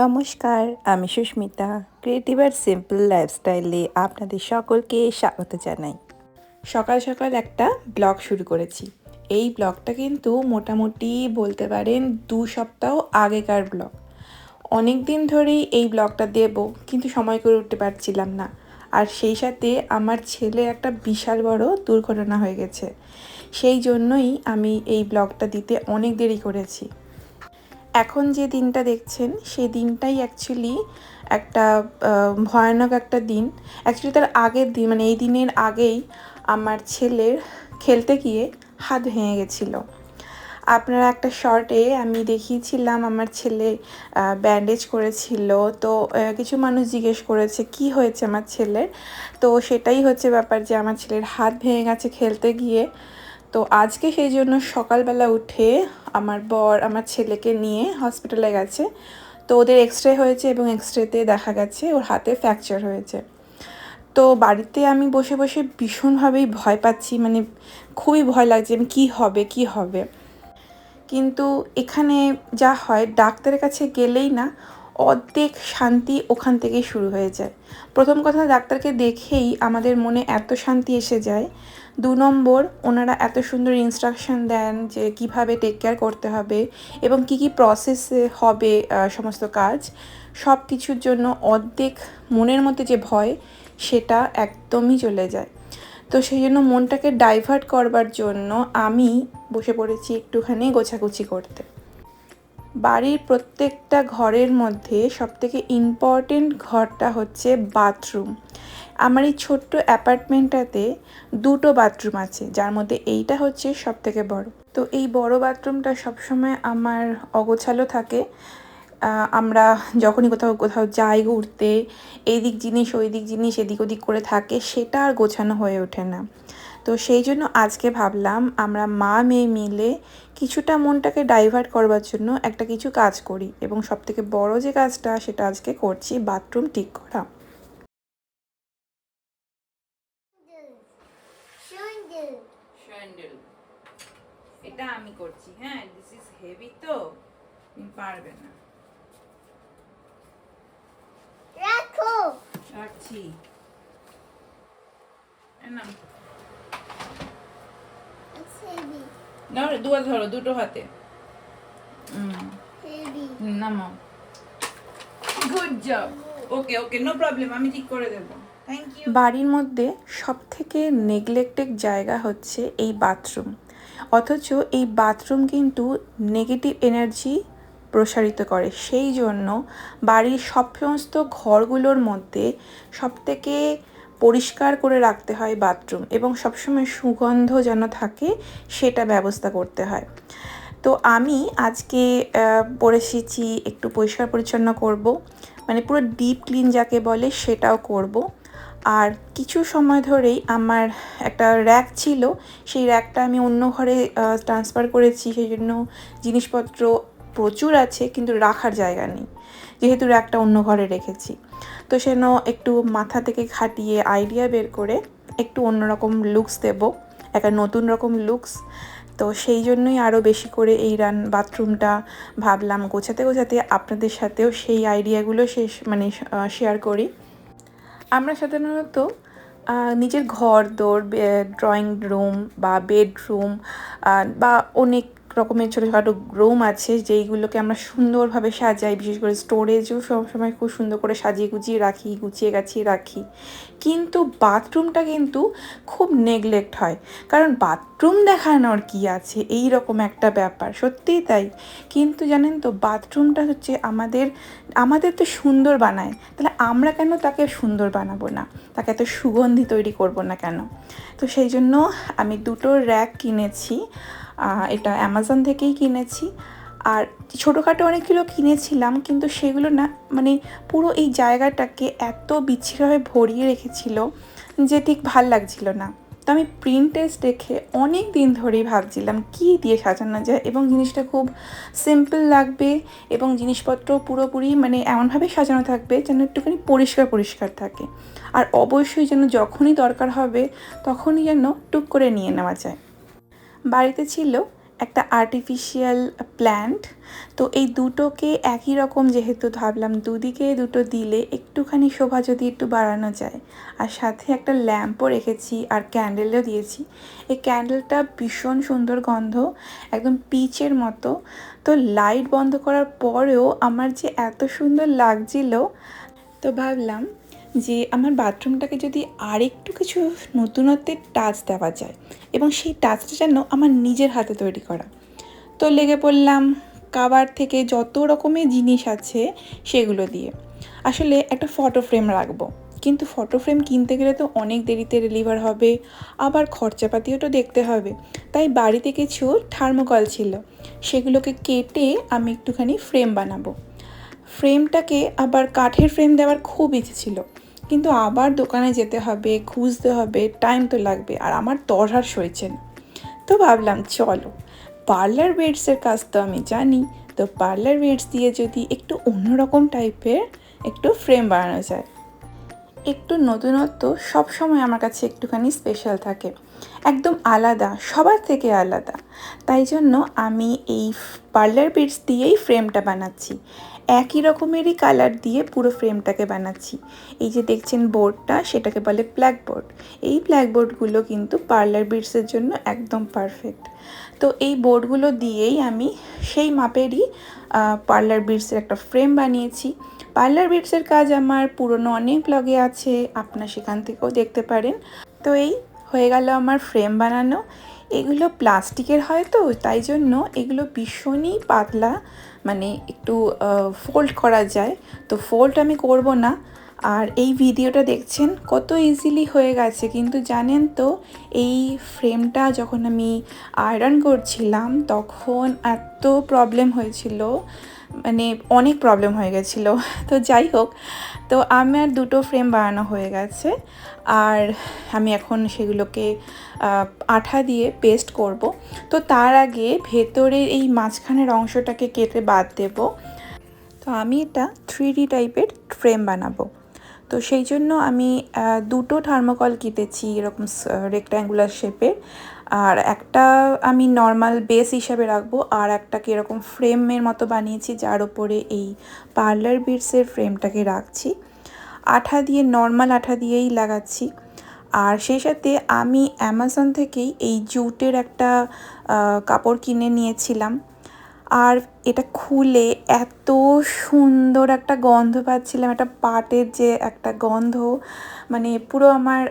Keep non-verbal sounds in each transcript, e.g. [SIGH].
নমস্কার, আমি সুস্মিতা ক্রিয়েটিভ আর সিম্পল লাইফস্টাইলে আপনাদের সকলকে স্বাগত জানাই। সকাল সকাল একটা ব্লগ শুরু করেছি। এই ব্লগটা কিন্তু মোটামুটি বলতে পারেন দু সপ্তাহ আগেকার ব্লগ। অনেক দিন ধরেই এই ব্লগটা দেব, কিন্তু সময় করে উঠতে পারছিলাম না। আর সেই সাথে আমার ছেলে একটা বিশাল বড় দুর্ঘটনা হয়ে গেছে। সেই জন্যই আমি এই ব্লগটা দিতে অনেক দেরি করেছি। এখন যে দিনটা দেখছেন, সেই দিনটাই অ্যাকচুয়ালি একটা ভয়ানক একটা দিন। অ্যাকচুয়ালি তার আগের দিন মানে এই দিনের আগেই আমার ছেলের খেলতে গিয়ে হাত ভেঙে গেছিল। আপনারা একটা শর্টে আমি দেখিয়েছিলাম, আমার ছেলে ব্যান্ডেজ করেছিল। তো কিছু মানুষ জিজ্ঞেস করেছে, কি হয়েছে আমার ছেলের? তো সেটাই হচ্ছে ব্যাপার যে আমার ছেলের হাত ভেঙে গেছে খেলতে গিয়ে। তো আজকে সেই জন্য সকালবেলা উঠে আমার বর আমার ছেলেকে নিয়ে হসপিটালে গেছে। তো ওদের এক্স রে হয়েছে এবং এক্স রেতে দেখা গেছে, ওর হাতে ফ্র্যাকচার হয়েছে। তো বাড়িতে আমি বসে বসে ভীষণভাবেই ভয় পাচ্ছি মানে খুবই ভয় লাগছে আমি কী হবে, কি হবে? কিন্তু এখানে যা হয়, ডাক্তারের কাছে গেলেই না অর্ধেক শান্তি ওখান থেকেই শুরু হয়ে যায়। প্রথম কথা, ডাক্তারকে দেখেই আমাদের মনে এত শান্তি এসে যায়। দু নম্বর, ওনারা এত সুন্দর ইনস্ট্রাকশন দেন যে কীভাবে টেক কেয়ার করতে হবে এবং কি কি প্রসেসে হবে সমস্ত কাজ। সব কিছুর জন্য অর্ধেক মনের মধ্যে যে ভয়, সেটা একদমই চলে যায়। তো সেই জন্য মনটাকে ডাইভার্ট করবার জন্য আমি বসে পড়েছি একটুখানি গোছাগুছি করতে। বাড়ির প্রত্যেকটা ঘরের মধ্যে সবথেকে ইম্পর্টেন্ট ঘরটা হচ্ছে বাথরুম আমার এই ছোট্ট অ্যাপার্টমেন্টটাতে দুটো বাথরুম আছে, যার মধ্যে এইটা হচ্ছে সব থেকে বড়। তো এই বড় বাথরুমটা সবসময় আমার অগোছালো থাকে। আমরা যখনই কোথাও কোথাও যাই ঘুরতে, এইদিক জিনিস ওই দিক জিনিস, এদিক ওদিক করে থাকে, সেটা আর গোছানো হয়ে ওঠে না। তো সেই জন্য আজকে ভাবলাম আমরা মা মেয়ে মিলে কিছুটা মনটাকে ডাইভার্ট করবার জন্য একটা কিছু কাজ করি এবং সবথেকে বড় যে কাজটা সেটা আজকে করছি বাথরুম ঠিক করা। এটা আমি করছি হ্যাঁ দিস ইজ হেভি তো পারবে না। রাখো রাখছি এ নাও। হেভি নাও রে, দুয়া ধরো দুটো হাতে। নামাও। Good job okay okay no problem আমি ঠিক করে দেব। থ্যাংক ইউ বাড়ির মধ্যে সব থেকে নেগলেক্টেড জায়গা হচ্ছে এই বাথরুম অথচ এই বাথরুম কিন্তু নেগেটিভ এনার্জি প্রসারিত করে। সেই জন্য বাড়ির সব সমস্ত ঘরগুলোর মধ্যে সব থেকে পরিষ্কার করে রাখতে হয় বাথরুম এবং সবসময় সুগন্ধ যেন থাকে সেটা ব্যবস্থা করতে হয়। তো আমি আজকে পরে এসেছি, একটু পরিষ্কার পরিচ্ছন্ন করব। মানে পুরো ডিপ ক্লিন যাকে বলে সেটাও করব। আর কিছু সময় ধরেই আমার একটা র্যাক ছিল। সেই র্যাকটা আমি অন্য ঘরে ট্রান্সফার করেছি। সেই জন্য জিনিসপত্র প্রচুর আছে, কিন্তু রাখার জায়গা নেই। যেহেতু র্যাকটা অন্য ঘরে রেখেছি। তো সেন একটু মাথা থেকে খাটিয়ে আইডিয়া বের করে একটু অন্যরকম লুকস দেব, একটা নতুন রকম লুকস তো সেই জন্যই আরও বেশি করে এই রান বাথরুমটা ভাবলাম। গোছাতে গোছাতে আপনাদের সাথেও সেই আইডিয়াগুলো শেষ মানে শেয়ার করি। আমরা সাধারণত নিজের ঘর, দোর ড্রয়িং রুম বা বেডরুম বা অনেক রকমের ছোটোখাটো রুম আছে, যেইগুলোকে আমরা সুন্দরভাবে সাজাই। বিশেষ করে স্টোরেজও সবসময় খুব সুন্দর করে সাজিয়ে গুছিয়ে রাখি, গুছিয়ে গাছিয়ে রাখি। কিন্তু বাথরুমটা কিন্তু খুব নেগলেক্ট হয়। কারণ বাথরুম দেখানোর কি আছে? এই রকম একটা ব্যাপার। সত্যিই তাই। কিন্তু জানেন তো, বাথরুমটা হচ্ছে আমাদের আমাদের তো সুন্দর বানায়। তাহলে আমরা কেন তাকে সুন্দর বানাবো না? তাকে এত সুগন্ধি তৈরি করব না কেন? তো সেই জন্য আমি দুটো র্যাক কিনেছি। এটা অ্যামাজন থেকেই কিনেছি। আর ছোটোখাটো অনেকগুলো কিনেছিলাম, কিন্তু সেগুলো না মানে পুরো এই জায়গাটাকে এত বিচ্ছিরভাবে ভরিয়ে রেখেছিল যে ঠিক ভালো লাগছিল না। তো আমি প্রিন্টেস্ট দেখে অনেক দিন ধরেই ভাবছিলাম, কী দিয়ে সাজানো যায়? এবং জিনিসটা খুব সিম্পল লাগবে এবং জিনিসপত্র পুরোপুরি মানে এমনভাবে সাজানো থাকবে যেন একটুখানি পরিষ্কার পরিষ্কার থাকে। আর অবশ্যই যেন যখনই দরকার হবে, তখনই যেন টুক করে নিয়ে নেওয়া যায়। বাড়িতে ছিল একটা আর্টিফিশিয়াল প্ল্যান্ট তো এই দুটোকে একই রকম যেহেতু ভাবলাম দুদিকে দুটো দিলে একটুখানি শোভা যদি একটু বাড়ানো যায়। আর সাথে একটা ল্যাম্পও রেখেছি আর ক্যান্ডেলও দিয়েছি। এই ক্যান্ডেলটা ভীষণ সুন্দর গন্ধ, একদম পিচের মতো। তো লাইট বন্ধ করার পরেও আমার যে এত সুন্দর লাগছিল, তো ভাবলাম যে আমার বাথরুমটাকে যদি আরেকটু কিছু নতুনত্বের টাচ দেওয়া যায় এবং সেই টাচটা যেন আমার নিজের হাতে তৈরি করা। তো লেগে পড়লাম কাবার থেকে যত রকমের জিনিস আছে সেগুলো দিয়ে। আসলে একটা ফটো ফ্রেম রাখব, কিন্তু ফটো ফ্রেম কিনতে গেলে তো অনেক দেরিতে ডেলিভার হবে, আবার খরচাপাতিও তো দেখতে হবে। তাই বাড়িতে কিছু থার্মোকল ছিল, সেগুলোকে কেটে আমি একটুখানি ফ্রেম বানাবো। ফ্রেমটাকে আবার কাঠের ফ্রেম দেওয়ার খুব ইচ্ছে ছিল কিন্তু আবার দোকানে যেতে হবে, খুঁজতে হবে টাইম তো লাগবে। আর আমার তরহার সইছে না। তো ভাবলাম, চলো পার্লার বেডসের কাজ তো আমি জানি। তো পার্লার বেডস দিয়ে যদি একটু অন্যরকম টাইপের একটু ফ্রেম বানানো যায়। একটু নতুনত্ব সবসময় আমার কাছে একটুখানি স্পেশাল থাকে। একদম আলাদা, সবার থেকে আলাদা। তাই জন্য আমি এই পার্লার বিটস দিয়েই ফ্রেমটা বানাচ্ছি। একই রকমেরই কালার দিয়ে পুরো ফ্রেমটাকে বানাচ্ছি। এই যে দেখছেন বোর্ডটা সেটাকে বলে ব্ল্যাকবোর্ড এই ব্ল্যাকবোর্ডগুলো কিন্তু পার্লার বিটসের জন্য একদম পারফেক্ট তো এই বোর্ডগুলো দিয়েই আমি সেই মাপেরই পার্লার বিটসের একটা ফ্রেম বানিয়েছি। পার্লার বিটসের কাজ আমার পুরনো অনেক ব্লগে আছে, আপনার সেখান থেকেও দেখতে পারেন। তো এই হয়ে গেল আমার ফ্রেম বানানো। এগুলো প্লাস্টিকের হয় তো, তাই জন্য এগুলো ভীষণই পাতলা। মানে একটু ফোল্ড করা যায়। তো ফোল্ড আমি করব না। আর এই ভিডিওটা দেখছেন কত ইজিলি হয়ে গেছে। কিন্তু জানেন তো, এই ফ্রেমটা যখন আমি আয়রন করছিলাম, তখন এত প্রবলেম হয়েছিল মানে অনেক প্রবলেম হয়ে গেছিল। [LAUGHS] তো যাই হোক, তো আমার দুটো ফ্রেম বানানো হয়ে গেছে। আর আমি এখন সেগুলোকে আঠা দিয়ে পেস্ট করব। তো তার আগে ভেতরের এই মাঝখানের অংশটাকে কেটে বাদ দেব। তো আমি এটা থ্রি টাইপের ফ্রেম বানাবো। তো সেই জন্য আমি দুটো থার্মোকল কেটেছি এরকম রেক্ট্যাঙ্গুলার শেপের আর একটা আমি নর্মাল বেস হিসাবে রাখব, আর একটাকে এরকম ফ্রেমের মতো বানিয়েছি, যার ওপরে এই পার্লার বিটসের ফ্রেমটাকে রাখছি। আঠা দিয়ে নর্মাল আঠা দিয়েই লাগাচ্ছি। আর সেই সাথে আমি অ্যামাজন থেকেই এই জুটের একটা কাপড় কিনে নিয়েছিলাম। আর এটা খুলে এত সুন্দর একটা গন্ধ পাচ্ছিলাম, একটা পাটের যে একটা গন্ধ। মানে পুরো আমার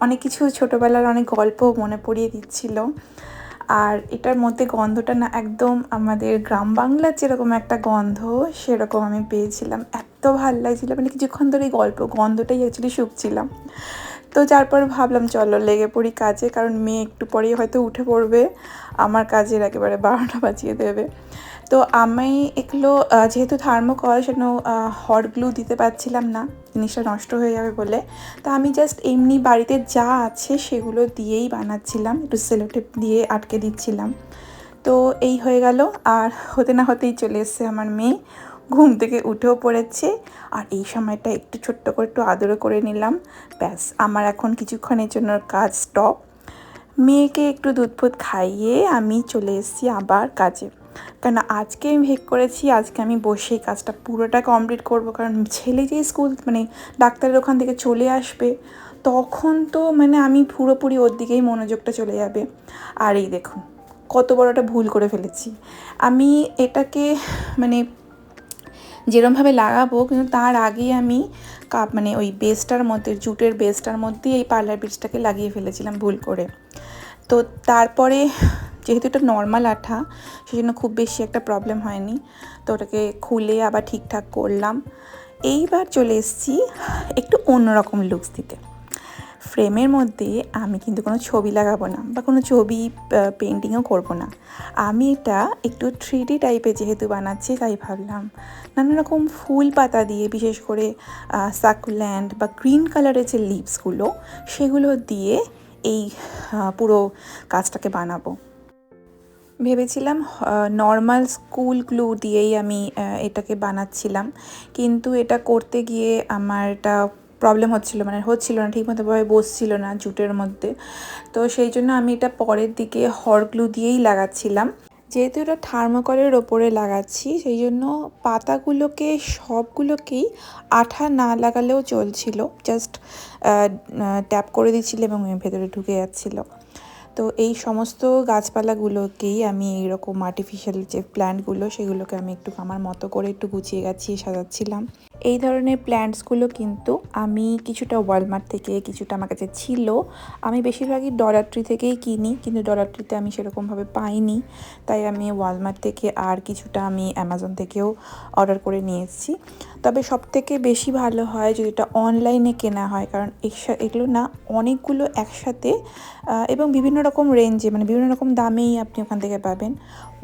অনেক কিছু ছোটোবেলার অনেক গল্প মনে পড়িয়ে দিচ্ছিল। আর এটার মধ্যে গন্ধটা না একদম আমাদের গ্রাম বাংলার যেরকম একটা গন্ধ, সেরকম আমি পেয়েছিলাম। এত ভালো লাগছিল মানে কিছুক্ষণ ধরে এই গল্প, গন্ধটাই অ্যাকচুয়ালি শুকছিলাম। তো তারপর ভাবলাম, চলো লেগে পড়ি কাজে, কারণ মেয়ে একটু পরেই হয়তো উঠে পড়বে। আমার কাজের একেবারে বারোটা বাজিয়ে দেবে। তো আমি এগুলো যেহেতু থার্মোকল সেজন্য হট গ্লু দিতে পারছিলাম না। জিনিসটা নষ্ট হয়ে যাবে বলে। তো আমি জাস্ট এমনি বাড়িতে যা আছে সেগুলো দিয়েই বানাচ্ছিলাম। একটু সেলোটেপ দিয়ে আটকে দিচ্ছিলাম। তো এই হয়ে গেল। আর হতে না হতেই চলে এসছে আমার মেয়ে। ঘুম থেকে উঠেও পড়েছে। আর এই সময়টা একটু ছোট্ট করে একটু আদরও করে নিলাম। ব্যাস, আমার এখন কিছুক্ষণের জন্য কাজ স্টপ মেয়েকে একটু দুধ ফুধ খাইয়ে আমি চলে এসেছি আবার কাজে। কেন আজকে আমি ভেক করেছি, আজকে আমি বসে কাজটা পুরোটা কমপ্লিট করব। কারণ ছেলে যে স্কুল মানে ডাক্তারের ওখান থেকে চলে আসবে, তখন তো মানে আমি পুরোপুরি ওর দিকেই মনোযোগটা চলে যাবে। আর এই দেখুন, কত বড় একটা ভুল করে ফেলেছি। আমি এটাকে মানে যেরমভাবে লাগাবো, কিন্তু তার আগেই আমি কাপ মানে ওই বেসটার মধ্যে, জুটের বেসটার মধ্যে এই পার্লার বিটসটাকে লাগিয়ে ফেলেছিলাম ভুল করে। তো তারপরে যেহেতু এটা নর্মাল আঠা সেই জন্য খুব বেশি একটা প্রবলেম হয়নি। তো ওটাকে খুলে আবার ঠিকঠাক করলাম। এইবার চলে এসেছি একটু অন্যরকম লুকস দিতে। ফ্রেমের মধ্যে আমি কিন্তু কোনো ছবি লাগাবো না বা কোনো ছবি পেন্টিংও করব না। আমি এটা একটু থ্রি ডি টাইপের যেহেতু বানাচ্ছি, তাই ভাবলাম নানা রকম ফুল পাতা দিয়ে, বিশেষ করে সাকুল্যান্ড বা গ্রিন কালারের যে লিভসগুলো সেগুলো দিয়ে এই পুরো কাজটাকে বানাবো। ভেবেছিলাম নর্মাল স্কুল গ্লু দিয়েই আমি এটাকে বানাচ্ছিলাম। কিন্তু এটা করতে গিয়ে আমার এটা প্রবলেম হচ্ছিল মানে হচ্ছিল না, ঠিকমতোভাবে বসছিল না জুটের মধ্যে। তো সেই জন্য আমি এটা পরের দিকে হর গ্লু দিয়েই লাগাচ্ছিলাম। যেহেতু এটা থার্মোকলের ওপরে লাগাচ্ছি, সেই জন্য পাতাগুলোকে, সবগুলোকেই আঠা না লাগালেও চলছিল। জাস্ট ট্যাপ করে দিচ্ছিল এবং ভেতরে ঢুকে যাচ্ছিল। তো এই সমস্ত গাছপালাগুলোকেই আমি এইরকম আর্টিফিশিয়াল যে প্ল্যান্টগুলো সেগুলোকে আমি একটু আমার মতো করে একটু গুছিয়ে গাছিয়ে সাজাচ্ছিলাম। এই ধরনের প্ল্যান্টসগুলো কিন্তু আমি কিছুটা ওয়ালমার্ট থেকে কিছুটা আমার কাছে ছিল। আমি বেশিরভাগই ডলার ট্রি থেকেই কিনি, কিন্তু ডলার ট্রিতে আমি সেরকমভাবে পাইনি। তাই আমি ওয়ালমার্ট থেকে আর কিছুটা আমি অ্যামাজন থেকেও অর্ডার করে নিয়ে এসেছি তবে সব থেকে বেশি ভালো হয় যদি এটা অনলাইনে কেনা হয়, কারণ এগুলো না অনেকগুলো একসাথে এবং বিভিন্ন রকম রেঞ্জে মানে বিভিন্ন রকম দামেই আপনি ওখান থেকে পাবেন।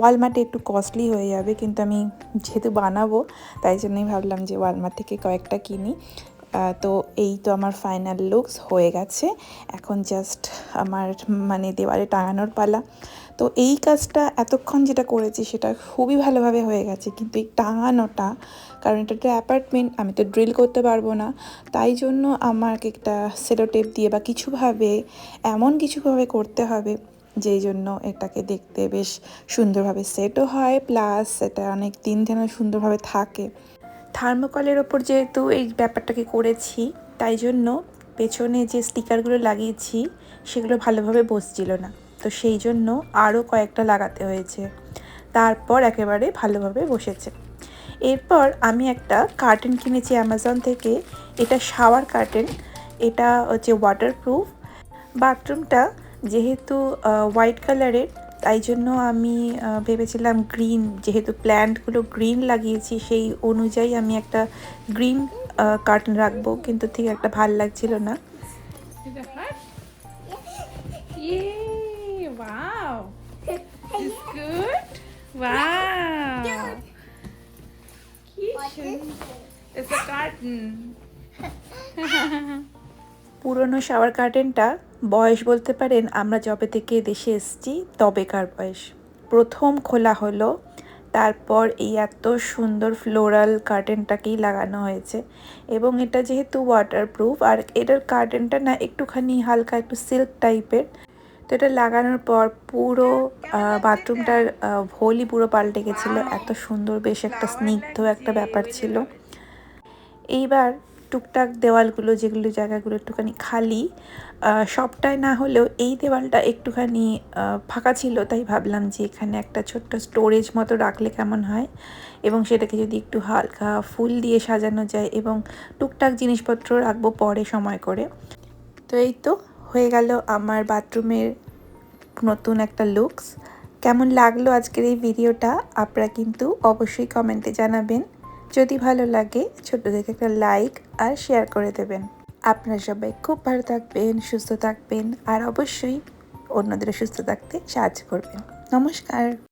ওয়ালমার্টে একটু কস্টলি হয়ে যাবে, কিন্তু আমি যেহেতু বানাবো, তাই জন্যই ভাবলাম যে ওয়ালমার্ট থেকে কয়েকটা কিনি। তো এই তো আমার ফাইনাল লুকস হয়ে গেছে। এখন জাস্ট আমার মানে দেওয়ালে টাঙানোর পালা। তো এই কাজটা এতক্ষণ যেটা করেছি, সেটা খুবই ভালোভাবে হয়ে গেছে। কিন্তু এই টাঙানোটা, কারণ এটা একটা অ্যাপার্টমেন্ট আমি তো ড্রিল করতে পারব না। তাই জন্য আমাকে একটা সেলোটেপ দিয়ে বা কিছুভাবে, এমন কিছুভাবে করতে হবে যেই জন্য এটাকে দেখতে বেশ সুন্দরভাবে সেটও হয় প্লাস এটা অনেক দিন যেন সুন্দরভাবে থাকে। থার্মোকলের ওপর যেহেতু এই ব্যাপারটাকে করেছি, তাই জন্য পেছনে যে স্টিকারগুলো লাগিয়েছি, সেগুলো ভালোভাবে বসছিল না। তো সেই জন্য আরও কয়েকটা লাগাতে হয়েছে। তারপর একেবারে ভালোভাবে বসেছে। এরপর আমি একটা কার্টেন কিনেছি অ্যামাজন থেকে। এটা শাওয়ার কার্টেন এটা হচ্ছে ওয়াটারপ্রুফ বাথরুমটা যেহেতু হোয়াইট কালারের তাই জন্য আমি ভেবেছিলাম গ্রিন যেহেতু প্ল্যান্টগুলো গ্রিন লাগিয়েছি সেই অনুযায়ী আমি একটা গ্রিন কার্টন রাখব। কিন্তু ঠিক একটা ভালো লাগছিল না। carton. পুরনো শাওয়ার কার্টেনটা বয়স বলতে পারেন, আমরা যবে থেকে দেশে এসেছি, তবেকার বয়স। প্রথম খোলা হলো, তারপর এই এত সুন্দর ফ্লোরাল কার্টেনটাকেই লাগানো হয়েছে। এবং এটা যেহেতু ওয়াটারপ্রুফ আর এটার কার্টেনটা না একটুখানি হালকা একটু সিল্ক টাইপের তো এটা লাগানোর পর পুরো বাথরুমটার ভোলই পুরো পাল্টে গেছিল। এত সুন্দর, বেশ একটা স্নিগ্ধ একটা ব্যাপার ছিল। এইবার টুকটাক দেওয়ালগুলো, যেগুলো জায়গাগুলো একটুখানি খালি সবটাই না হলেও এই দেওয়ালটা একটুখানি ফাঁকা ছিল, তাই ভাবলাম যে এখানে একটা ছোট্ট স্টোরেজ মতো রাখলে কেমন হয়? এবং সেটাকে যদি একটু হালকা ফুল দিয়ে সাজানো যায় এবং টুকটাক জিনিসপত্র রাখব পরে সময় করে। তো এই তো, হয়ে গেল আমার বাথরুমের নতুন একটা লুকস কেমন লাগল আজকের এই ভিডিওটা আপনারা কিন্তু অবশ্যই কমেন্টে জানাবেন। যদি ভালো লাগে ছোট থেকে একটা লাইক আর শেয়ার করে দেবেন। আপনারা সবাই খুব ভালো থাকবেন, সুস্থ থাকবেন আর অবশ্যই অন্যদের সুস্থ থাকতে সাহায্য করবেন। নমস্কার।